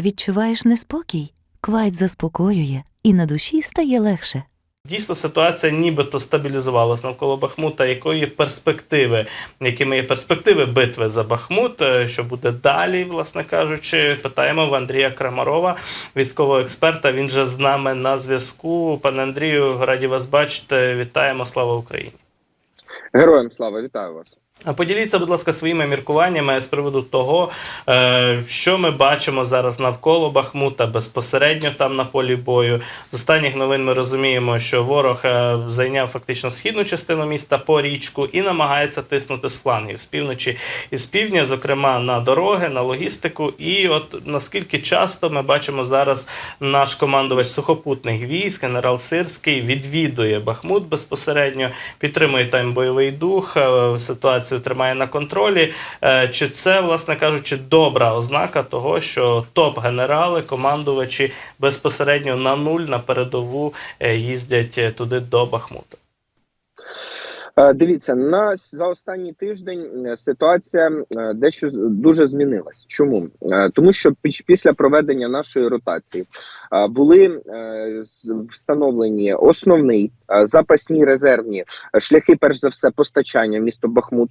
Відчуваєш неспокій? Квайт заспокоює, і на душі стає легше. Дійсно, ситуація нібито стабілізувалась навколо Бахмута. Якої перспективи, якими є перспективи битви за Бахмут? Е, Що буде далі, власне кажучи, питаємо в Андрія Крамарова, військового експерта. Він же з нами на зв'язку. Пане Андрію, раді вас бачити. Вітаємо, слава Україні. Героям слава, вітаю вас. А поділіться, будь ласка, своїми міркуваннями з приводу того, е, що ми бачимо зараз навколо Бахмута, безпосередньо там на полі бою. З останніх новин ми розуміємо, що ворог е, зайняв фактично східну частину міста по річку і намагається тиснути з флангів з півночі і з півдня, зокрема на дороги, на логістику. І от наскільки часто ми бачимо зараз наш командувач сухопутних військ, генерал Сирський, відвідує Бахмут безпосередньо, підтримує там бойовий дух, е, ситуацію тримає на контролі. Е, Чи це, власне кажучи, добра ознака того, що топ-генерали, командувачі безпосередньо на нуль на передову е, їздять е, туди до Бахмута? Е, Дивіться, на за останній тиждень е, ситуація е, дещо дуже змінилась. Чому? Тому що після проведення нашої ротації були встановлені основний запасні резервні шляхи, перш за все, постачання в місто Бахмут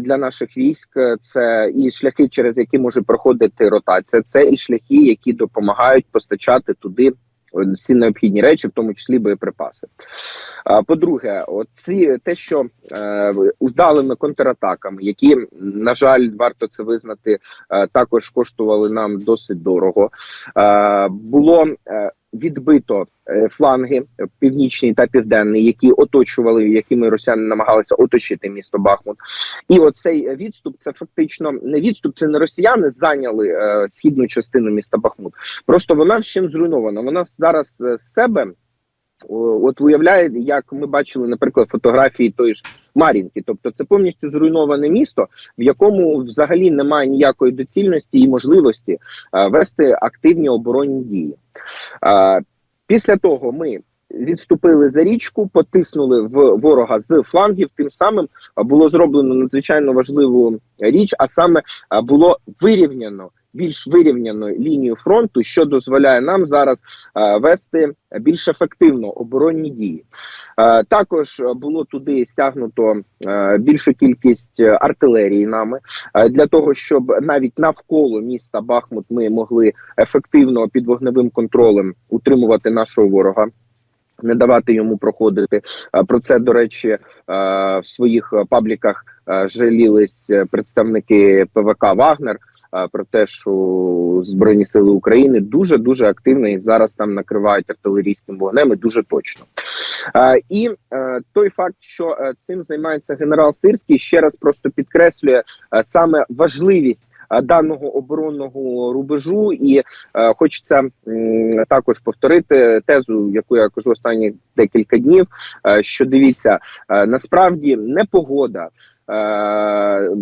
для наших військ. Це і шляхи, через які може проходити ротація. Це і шляхи, які допомагають постачати туди. Всі необхідні речі, в тому числі боєприпаси. По-друге, оці те, що е, удалими контратаками, які на жаль, варто це визнати, е, також коштували нам досить дорого. Е, було е, відбито е, фланги е, північний та південний, які оточували, якими росіяни намагалися оточити місто Бахмут. І оцей відступ це фактично не відступ, це не росіяни зайняли е, східну частину міста Бахмут. Просто вона вщем зруйнована. Вона зараз е, з себе. От уявляє, як ми бачили, наприклад, фотографії тої ж Мар'їнки. Тобто, це повністю зруйноване місто, в якому взагалі немає ніякої доцільності і можливості вести активні оборонні дії. Після того ми відступили за річку, потиснули в ворога з флангів. Тим самим було зроблено надзвичайно важливу річ, а саме було вирівняно. Більш вирівняну лінію фронту, що дозволяє нам зараз е, вести більш ефективно оборонні дії. Е, також було туди стягнуто е, більшу кількість артилерії нами для того, щоб навіть навколо міста Бахмут ми могли ефективно під вогневим контролем утримувати нашого ворога. Не давати йому проходити. Про це, до речі, в своїх пабліках жалілись представники ПВК Вагнер про те, що Збройні сили України дуже дуже активно і зараз там накривають артилерійським вогнем і дуже точно. І е, той факт, що е, цим займається генерал Сирський, ще раз просто підкреслює е, саме важливість. Е, Даного оборонного рубежу, і е, хочеться також повторити тезу, яку я кажу останні декілька днів. Е, що дивіться, насправді непогода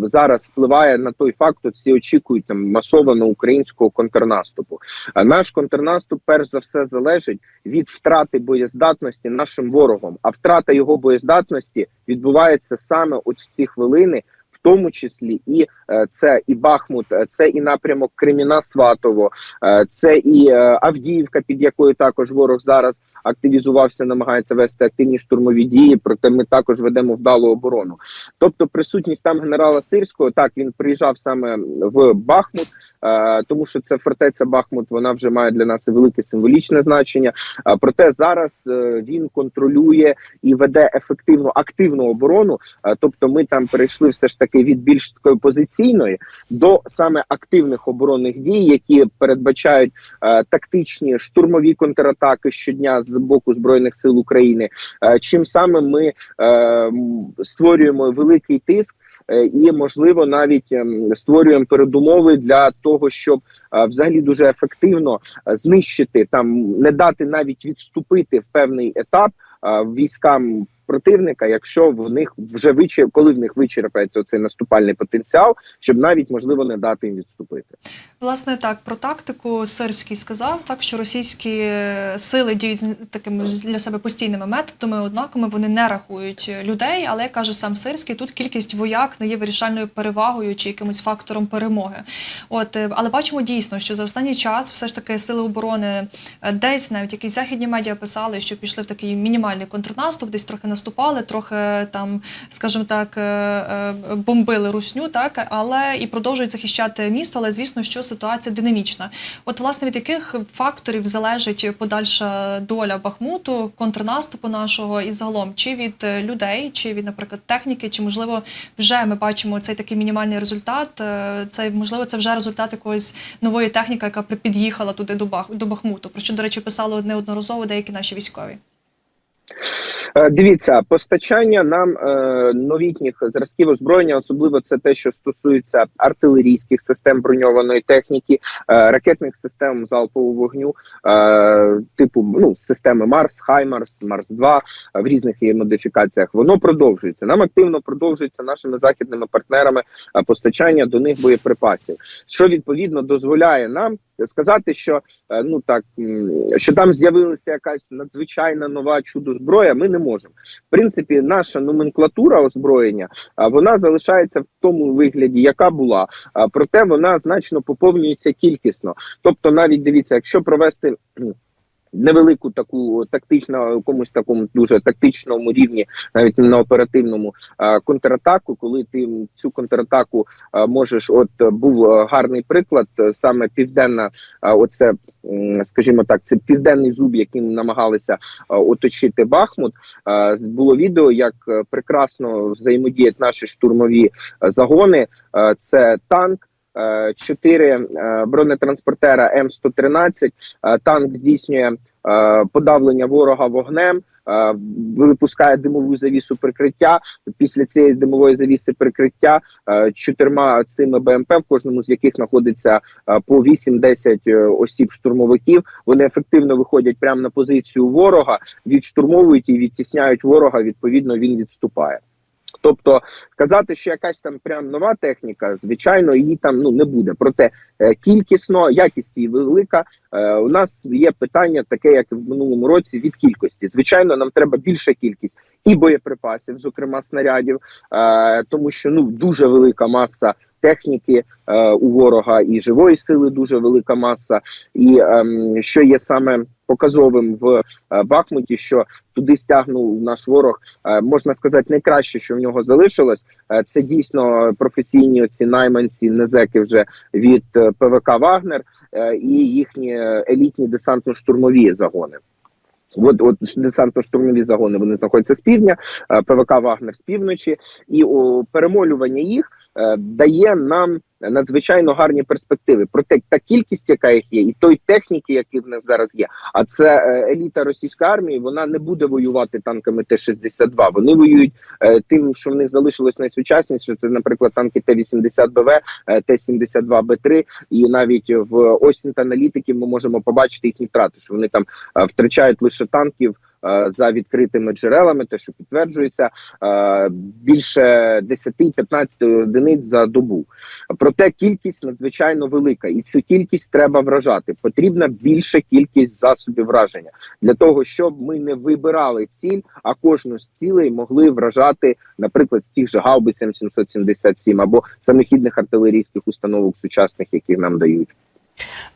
зараз впливає на той факт, от всі очікують там масованого українського контрнаступу. Наш контрнаступ, перш за все, залежить від втрати боєздатності нашим ворогом. А втрата його боєздатності відбувається саме от в ці хвилини. Тому числі і е, це і Бахмут, е, це і напрямок Креміна Сватово, е, це і Авдіївка, під якою також ворог зараз активізувався, намагається вести активні штурмові дії. Проте ми також ведемо вдалу оборону. Тобто, присутність там генерала Сирського, так він приїжджав саме в Бахмут, тому що це фортеця Бахмут. Вона вже має для нас велике символічне значення. Проте зараз він контролює і веде ефективну активну оборону. Тобто, ми там перейшли все ж таки від більш такої позиційної до саме активних оборонних дій, які передбачають е, тактичні штурмові контратаки щодня з боку збройних сил України. Е, чим саме ми е, створюємо великий тиск. е, І можливо навіть ем, створюємо передумови для того, щоб е, взагалі дуже ефективно е, знищити там, не дати навіть відступити в певний етап військам противника, якщо в них вже вичер... коли в них вичерпається цей наступальний потенціал, щоб навіть можливо не дати їм відступити. Власне, так про тактику Сирський сказав, так що російські е, сили діють такими для себе постійними методами, однаковими вони не рахують людей. Але як каже сам Сирський, тут кількість вояк не є вирішальною перевагою чи якимось фактором перемоги. От е, але бачимо дійсно, що за останній час все ж таки сили оборони е, десь навіть якісь західні медіа писали, що пішли в такий мінімальний контрнаступ, десь трохи наступали, трохи там, скажімо так, е, е, бомбили русню, так але і продовжують захищати місто. Але звісно, що ситуація динамічна. От власне від яких факторів залежить подальша доля Бахмуту, контрнаступу нашого і загалом, чи від е, людей, чи від, наприклад, техніки, чи можливо вже ми бачимо цей такий мінімальний результат. Це можливо це вже результат якоїсь нової техніки, яка під'їхала туди до Бахмуту. Про що до речі писали неодноразово деякі наші військові. Е, Дивіться, постачання нам е, новітніх зразків озброєння, особливо це те, що стосується артилерійських систем броньованої техніки, е, ракетних систем залпового вогню, типу ну системи Марс, Хаймарс, Марс 2 в різних її модифікаціях. Воно продовжується. Нам активно продовжується нашими західними партнерами постачання до них боєприпасів, що відповідно дозволяє нам сказати, що е, ну так що там з'явилася якась надзвичайна нова чудо зброя. Ми не можемо. В принципі, наша номенклатура озброєння вона залишається в тому вигляді, яка була. Проте вона значно поповнюється кількісно. Тобто, навіть дивіться, якщо провести. Невелику таку тактичну, якомусь такому дуже тактичному рівні, навіть на оперативному контратаку, коли ти цю контратаку можеш, от е, був е, гарний приклад, е, саме південна, оце, скажімо так, це південний зуб, яким намагалися оточити Бахмут. Було відео, як е, прекрасно взаємодіють наші штурмові е, загони. Е, Це танк. Чотири е, бронетранспортера М113. Е, Танк здійснює е, подавлення ворога вогнем, випускає димову завісу прикриття. Після цієї димової завіси прикриття чотирма цими БМП, в кожному з яких знаходиться по 8-10 е, осіб штурмовиків. Вони ефективно виходять прямо на позицію ворога, відштурмовують і відтісняють ворога. Відповідно, він відступає. Тобто казати, що якась там прям нова техніка, звичайно, її там ну не буде. Проте е, кількісно, якість її велика. Е, у нас є питання, таке як в минулому році, від кількості. Звичайно, нам треба більша кількість і боєприпасів, зокрема снарядів, е, тому що ну дуже велика маса. Техніки е, у ворога і живої сили дуже велика маса, і ем, що є саме показовим в е, Бахмуті, що туди стягнув наш ворог, е, можна сказати, найкраще, що в нього залишилось. Е, це дійсно професійні оці найманці, незеки вже від ПВК Вагнер і їхні елітні десантно-штурмові загони. От, от десантно-штурмові загони вони знаходяться з півдня, ПВК Вагнер з півночі, і о, перемолювання їх е, дає нам надзвичайно гарні перспективи. Проте та кількість, яка їх є, і той техніки, які в них зараз є. А це е, еліта російської армії, вона не буде воювати танками Т-62. Вони воюють е, тим, що в них залишилось найсучасніше. Це, наприклад, танки Т-80БВ, е, Т-72Б3. І навіть в осінь та аналітиків ми можемо побачити їхні втрати, що вони там е, втрачають лише танків. Е, За відкритими джерелами, те, що підтверджується, е, більше 10-15 одиниць за добу. Проте кількість надзвичайно велика, і цю кількість треба вражати. Потрібна більша кількість засобів враження для того, щоб ми не вибирали ціль, а кожну з цілей могли вражати, наприклад, з тих же гаубиць М777 або самохідних артилерійських установок сучасних, які нам дають.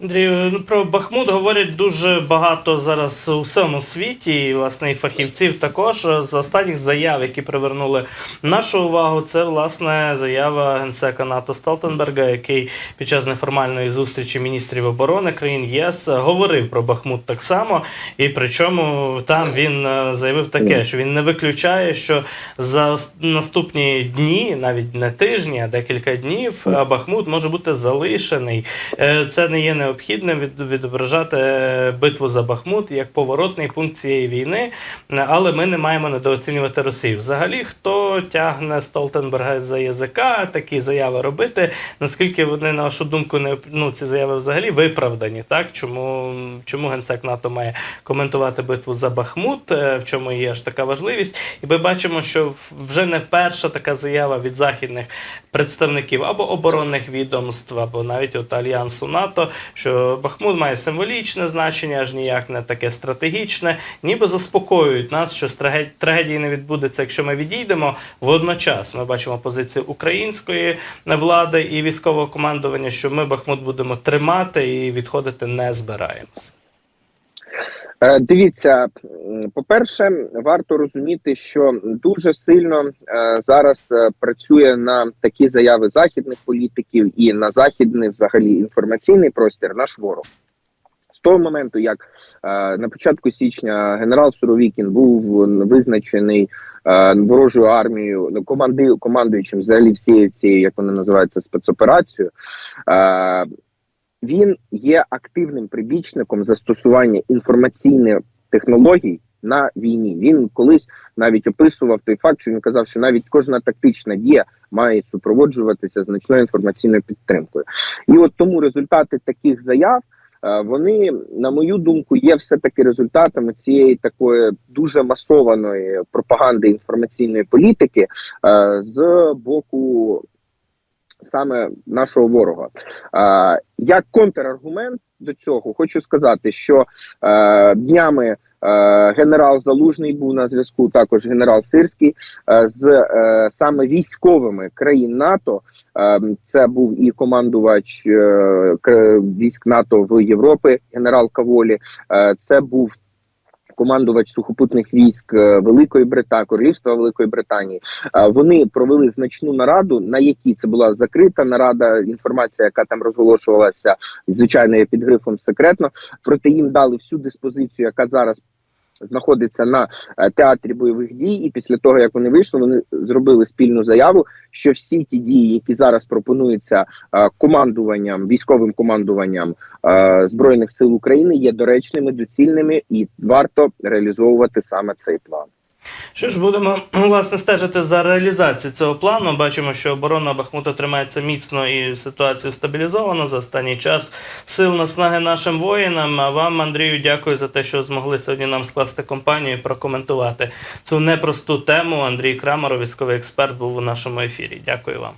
Андрію, ну, про Бахмут говорять дуже багато зараз у всьому світі, і власне і фахівців також. З останніх заяв, які привернули нашу увагу, це власне заява генсека НАТО Столтенберга, який під час неформальної зустрічі міністрів оборони країн ЄС говорив про Бахмут так само. І причому там він е, заявив таке, що він не виключає, що за наступні дні, навіть не тижні, а декілька днів, е, Бахмут може бути залишений. Е, Це не є необхідним від, відображати е, битву за Бахмут як поворотний пункт цієї війни, але ми не маємо недооцінювати Росію. Взагалі, хто тягне Столтенберга за язика, такі заяви робити, наскільки вони, на вашу думку, не ну, ці заяви взагалі виправдані? Так? Чому, чому генсек НАТО має коментувати битву за Бахмут, е, в чому є ж така важливість? І ми бачимо, що вже не перша така заява від західних представників або оборонних відомств, або навіть от альянсу НАТО, що Бахмут має символічне значення, аж ніяк не таке стратегічне, ніби заспокоюють нас, що трагедії не відбудеться, якщо ми відійдемо. Водночас ми бачимо позиції української влади і військового командування, що ми Бахмут будемо тримати і відходити не збираємося. Е, Дивіться, по-перше, варто розуміти, що дуже сильно е, зараз е, працює на такі заяви західних політиків і на західний взагалі інформаційний простір наш ворог. З того моменту, як на початку січня генерал Суровікін був визначений ворожою армією, ну, командуючим взагалі всією цією, як вони називаються, спецоперацією, він є активним прибічником застосування інформаційних технологій на війні. Він колись навіть описував той факт, що він казав, що навіть кожна тактична дія має супроводжуватися значною інформаційною підтримкою. І от тому результати таких заяв. е, Вони, на мою думку, є все-таки результатами цієї такої дуже масованої пропаганди інформаційної політики е, з боку саме нашого ворога. Е, як контраргумент до цього, хочу сказати, що е, днями е, генерал Залужний був на зв'язку, також генерал Сирський е, з е, саме військовими країн НАТО. Е, це був і командувач кр- військ НАТО в Європі, генерал Каволі. Е, це був командувач сухопутних військ е, Великої Британії, Королівства Великої Британії. Вони провели значну нараду, на якій це була закрита нарада. Інформація, яка там розголошувалася, звичайно, під грифом секретно. Проте їм дали всю диспозицію, яка зараз. Знаходиться на е, театрі бойових дій, і після того як вони вийшли, вони зробили спільну заяву, що всі ті дії, які зараз пропонуються е, командуванням, військовим командуванням е, збройних сил України, є доречними, доцільними, і варто реалізовувати саме цей план. Що ж, будемо власне стежити за реалізацією цього плану. Бачимо, що оборона Бахмута тримається міцно і ситуацію стабілізовано за останній час. Сил наснаги нашим воїнам. А вам, Андрію, дякую за те, що змогли сьогодні нам скласти компанію і прокоментувати цю непросту тему. Андрій Крамаров, військовий експерт, був у нашому ефірі. Дякую вам.